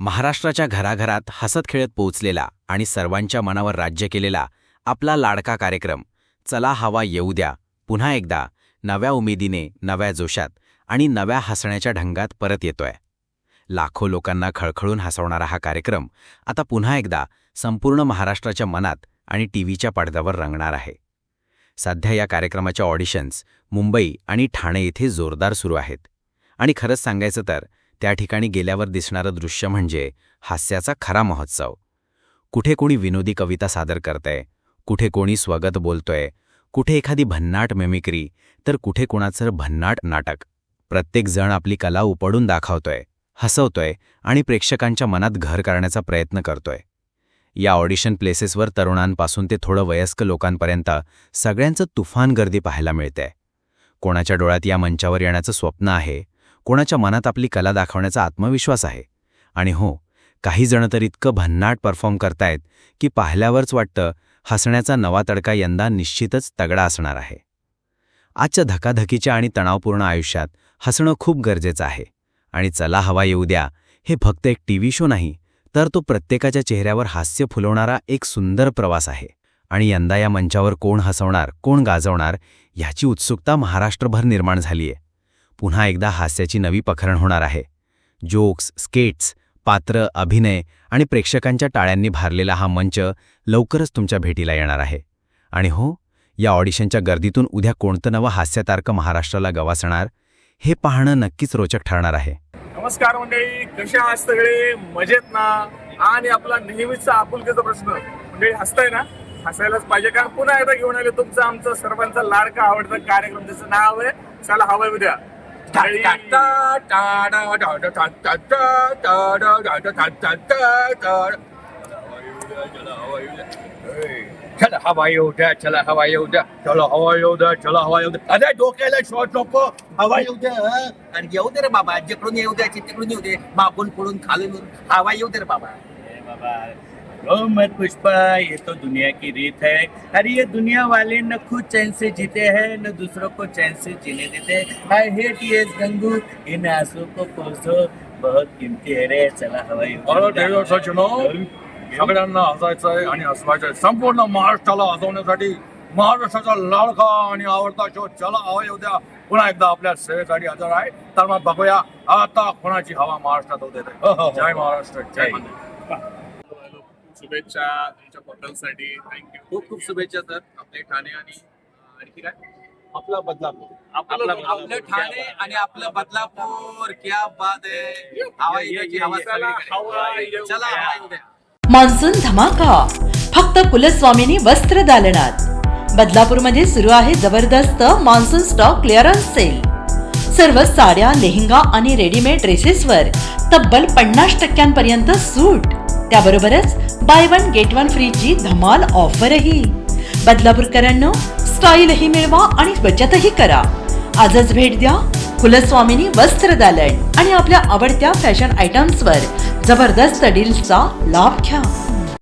महाराष्ट्राच्या घराघरात हसत खेळत पोहोचलेला आणि सर्वांच्या मनावर राज्य केलेला आपला लाडका कार्यक्रम चला हवा येऊ द्या पुन्हा एकदा नव्या उमेदीने नव्या जोशात आणि नव्या हसण्याच्या ढंगात परत येतोय. लाखो लोकांना खळखळून हसवणारा हा कार्यक्रम आता पुन्हा एकदा संपूर्ण महाराष्ट्राच्या मनात आणि टीव्हीच्या पडद्यावर रंगणार आहे. सध्या या कार्यक्रमाच्या ऑडिशन्स मुंबई आणि ठाणे येथे जोरदार सुरू आहेत. आणि खरंच सांगायचं तर त्या ठिकाणी गेल्यावर दिसणारं दृश्य म्हणजे हास्याचा खरा महोत्सव. कुठे कोणी विनोदी कविता सादर करतंय कुठे कोणी स्वगत बोलतोय कुठे एखादी भन्नाट मेमिक्री तर कुठे कोणाचं भन्नाट नाटक. प्रत्येकजण आपली कला उपडून दाखवतोय हसवतोय आणि प्रेक्षकांच्या मनात घर करण्याचा प्रयत्न करतोय. या ऑडिशन प्लेसेसवर तरुणांपासून ते थोडं वयस्क लोकांपर्यंत सगळ्यांचं तुफान गर्दी पाहायला मिळते. कोणाच्या डोळ्यात या मंचावर येण्याचं स्वप्न आहे कोणाच्या मनात आपली कला दाखवण्याचा आत्मविश्वास आहे. आणि हो काही जण तर इतकं भन्नाट परफॉर्म करतायत की पाहिल्यावरच वाटतं हसण्याचा नवा तडका यंदा निश्चितच तगडा असणार आहे. आजच्या धकाधकीच्या आणि तणावपूर्ण आयुष्यात हसणं खूप गरजेचं आहे. आणि चला हवा येऊ द्या हे फक्त एक टीव्ही शो नाही तर तो प्रत्येकाच्या चेहऱ्यावर हास्य फुलवणारा एक सुंदर प्रवास आहे. आणि यंदा या मंचावर कोण हसवणार कोण गाजवणार ह्याची उत्सुकता महाराष्ट्रभर निर्माण झालीय. पुन्हा एकदा हास्याची नवी पखरण होणार आहे. जोक्स स्केट्स पात्र अभिनय आणि प्रेक्षकांच्या टाळ्यांनी भारलेला हा मंच लवकरच तुमच्या भेटीला येणार आहे. आणि हो या ऑडिशनच्या गर्दीतून उद्या कोणतं नवं हास्यतार्क महाराष्ट्राला गवासणार हे पाहणं नक्कीच रोचक ठरणार आहे. नमस्कार मंडळी कशा आहात सगळे? मजेत ना? आणि आपला नेहमीचा आपुलकीचा प्रश्न. मंडळी हसताय ना? हसायलाच पाहिजे कारण पुन्हा एकदा घेऊन आले तुमचा आमचा सर्वांचा लाडका आवडता कार्यक्रम. त्याचं नाव आहे चला हवं उद्या. चला हवा येऊ द्या चला हवा येऊ द्या. चला हवा येऊ द्या चला हवा येऊ द्या. अरे डोक्याला शॉट नको. हवा येऊ द्या आणि येऊ दे रे बाबा. जिकडून येऊ द्या तिकडून येऊ दे. मागून पुढून खालून हवा येऊ दे रे बाबा. बाबा रो मत पुष्पा ये तो दुनिया की रीत है अरे ये दुनिया वाले न खुद चैन से जीते हैं न दूसरों को चैन से जीने देते आई हेट ये गंगू इन आंसू को पोसो बहुत कीमती है रे चला हवा येऊ अरे द्या. देव सचिनो सगळ्यांना हसायचंय आणि हसवायचंय संपूर्ण महाराष्ट्राला हसवण्यासाठी महाराष्ट्राचा लाडका आणि आवडता शो चला हवा येऊ द्या पुन्हा एकदा आपल्या सेवेसाठी हजर आहे तर मग बघूया आता कोणाची हवा महाराष्ट्रात होते. हो, हो, हो. जय महाराष्ट्र जय. शुभेच्छा तुमच्या पोर्टलसाठी थँक्यू खूप खूप शुभेच्छा सर. आपले ठाणे आणि आणखी काय? आपला बदलापूर. आपलं आपलं ठाणे आणि आपलं बदलापूर. क्या बात आहे हवा चला. सगळीकडे. मान्सून धमाका. फक्त कुलस्वामिनी वस्त्र दालनात. बदलापूरमध्ये सुरू आहे जबरदस्त मान्सून स्टॉक क्लिअरन्स सेल सर्व साड्या लेहंगा आणि रेडीमेड ड्रेसेसवर तब्बल पन्नास टक्क्यांपर्यंत सूट. त्याबरोबरच बाय वन गेट वन फ्रीची धमाल ऑफरही बदलापूरकरांनो स्टाईलही मिळवा आणि बचतही करा. आजच भेट द्या कुलस्वामिनी वस्त्र दालन आणि आपल्या आवडत्या फॅशन आयटम्सवर जबरदस्त डील्सचा लाभ घ्या.